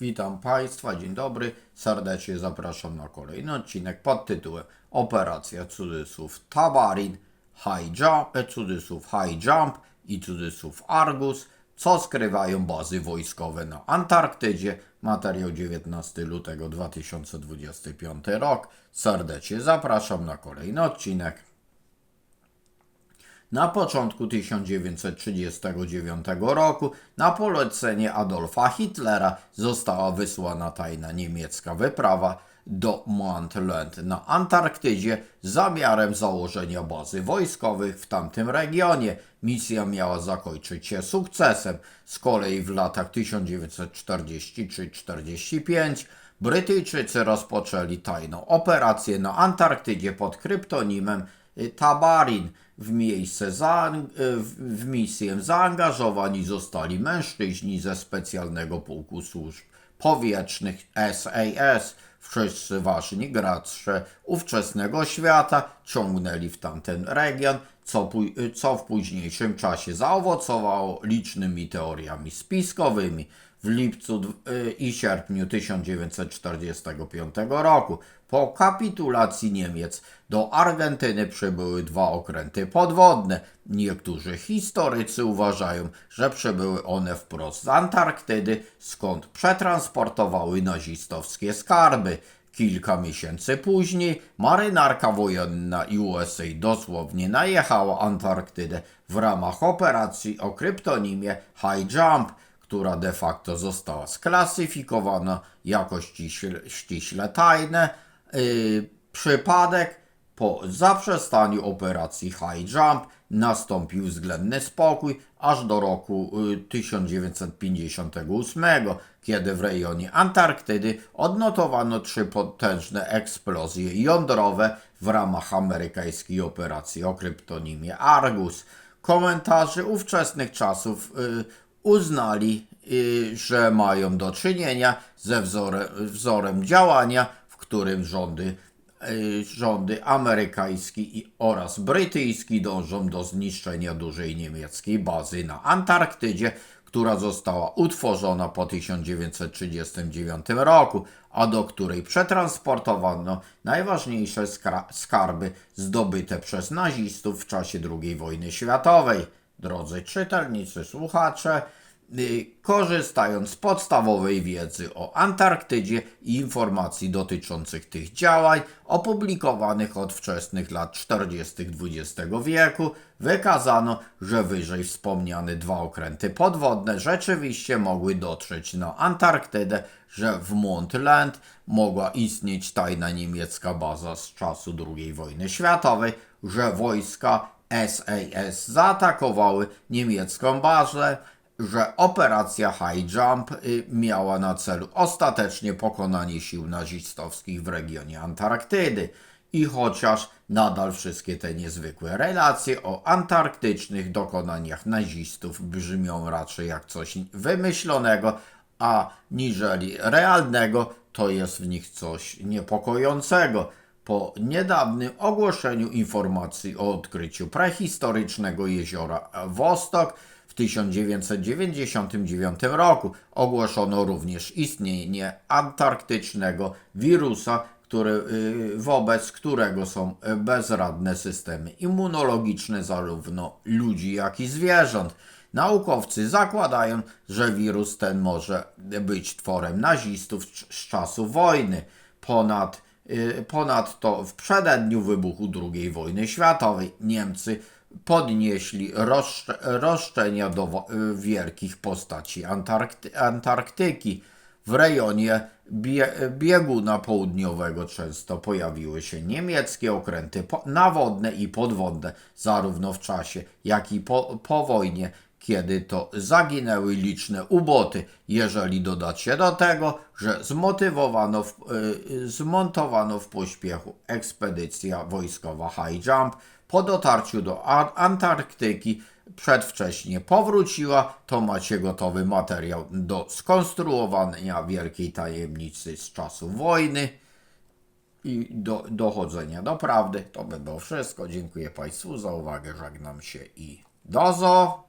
Witam Państwa, dzień dobry. Serdecznie zapraszam na kolejny odcinek pod tytułem Operacja cudzysłów Tabarin, High Jump, e, cudzysłów High Jump i cudzysłów Argus, co skrywają bazy wojskowe na Antarktydzie. Materiał 19 lutego 2025 rok. Serdecznie zapraszam na kolejny odcinek. Na początku 1939 roku na polecenie Adolfa Hitlera została wysłana tajna niemiecka wyprawa do Mount Land na Antarktydzie z zamiarem założenia bazy wojskowych w tamtym regionie. Misja miała zakończyć się sukcesem. Z kolei w latach 1943-45 Brytyjczycy rozpoczęli tajną operację na Antarktydzie pod kryptonimem y, Tabarin. W miejsce y, w misję zaangażowani zostali mężczyźni ze specjalnego pułku służb powietrznych SAS. Wszyscy ważni gracze ówczesnego świata ciągnęli w tamten region, co, co w późniejszym czasie zaowocowało licznymi teoriami spiskowymi. W lipcu y, i sierpniu 1945 roku po kapitulacji Niemiec do Argentyny przybyły dwa okręty podwodne. Niektórzy historycy uważają, że przybyły one wprost z Antarktydy, skąd przetransportowały nazistowskie skarby. Kilka miesięcy później marynarka wojenna USA dosłownie najechała Antarktydę w ramach operacji o kryptonimie High Jump, która de facto została sklasyfikowana jako ściśle, ściśle tajne. Yy, przypadek po zaprzestaniu operacji High Jump nastąpił względny spokój aż do roku y, 1958, kiedy w rejonie Antarktydy odnotowano trzy potężne eksplozje jądrowe w ramach amerykańskiej operacji o kryptonimie Argus. Komentarzy ówczesnych czasów y, uznali, y, że mają do czynienia ze wzorem, wzorem działania, w którym rządy y, rządy amerykański oraz brytyjski dążą do zniszczenia dużej niemieckiej bazy na Antarktydzie, która została utworzona po 1939 roku, a do której przetransportowano najważniejsze skarby zdobyte przez nazistów w czasie II wojny światowej. Drodzy czytelnicy, słuchacze, y, korzystając z podstawowej wiedzy o Antarktydzie i informacji dotyczących tych działań, opublikowanych od wczesnych lat 40. XX wieku, wykazano, że wyżej wspomniane dwa okręty podwodne rzeczywiście mogły dotrzeć na Antarktydę, że w Montland mogła istnieć tajna niemiecka baza z czasu II wojny światowej, że wojska SAS zaatakowały niemiecką bazę, że operacja High Jump y, miała na celu ostatecznie pokonanie sił nazistowskich w regionie Antarktydy. I chociaż nadal wszystkie te niezwykłe relacje o antarktycznych dokonaniach nazistów brzmią raczej jak coś wymyślonego, a niżeli realnego, to jest w nich coś niepokojącego. Po niedawnym ogłoszeniu informacji o odkryciu prehistorycznego jeziora Wostok w 1999 roku ogłoszono również istnienie antarktycznego wirusa, który, y, wobec którego są bezradne systemy immunologiczne zarówno ludzi, jak i zwierząt. Naukowcy zakładają, że wirus ten może być tworem nazistów z czasów wojny. Ponad Ponadto w przededniu wybuchu II wojny światowej Niemcy podnieśli roszcze, roszczenia do y, wielkich postaci Antarkty, Antarktyki. W rejonie bie, bieguna południowego często pojawiły się niemieckie okręty nawodne i podwodne, zarówno w czasie, jak i po, po wojnie, kiedy to zaginęły liczne uboty, jeżeli dodać się do tego, że zmotywowano w, y, zmontowano w pośpiechu ekspedycja wojskowa High Jump po dotarciu do Antarktyki przedwcześnie powróciła, to macie gotowy materiał do skonstruowania wielkiej tajemnicy z czasów wojny i do, dochodzenia do prawdy. To by było wszystko. Dziękuję Państwu za uwagę, żegnam się i dozo!